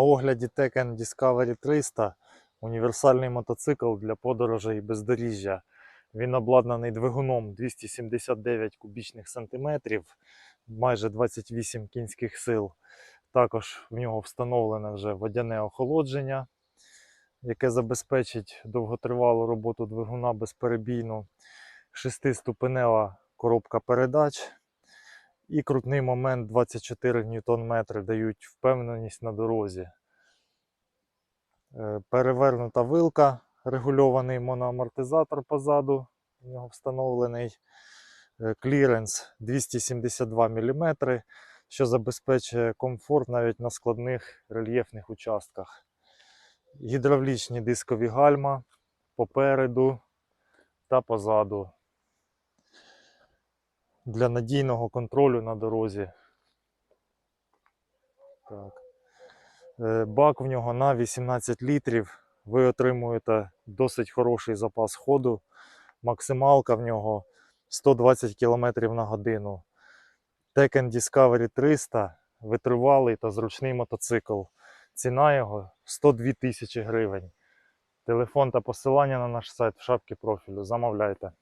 На огляді Tekken Discovery 300 універсальний мотоцикл для подорожей і бездоріжжя. Він обладнаний двигуном 279 кубічних сантиметрів, майже 28 кінських сил. Також в нього встановлене вже водяне охолодження, яке забезпечить довготривалу роботу двигуна безперебійну, шестиступенева коробка передач і крутний момент 24 Нм дають впевненість на дорозі. Е, Перевернута вилка, регульований моноамортизатор позаду, в нього встановлений Е, кліренс 272 мм, що забезпечує комфорт навіть на складних рельєфних участках. Гідравлічні дискові гальма попереду та позаду для надійного контролю на дорозі. Так. Е, Бак в нього на 18 літрів. Ви отримуєте досить хороший запас ходу. Максималка в нього 120 км на годину. Tekken Discovery 300 витривалий та зручний мотоцикл. Ціна його 102 тисячі гривень. Телефон та посилання на наш сайт в шапці профілю. Замовляйте.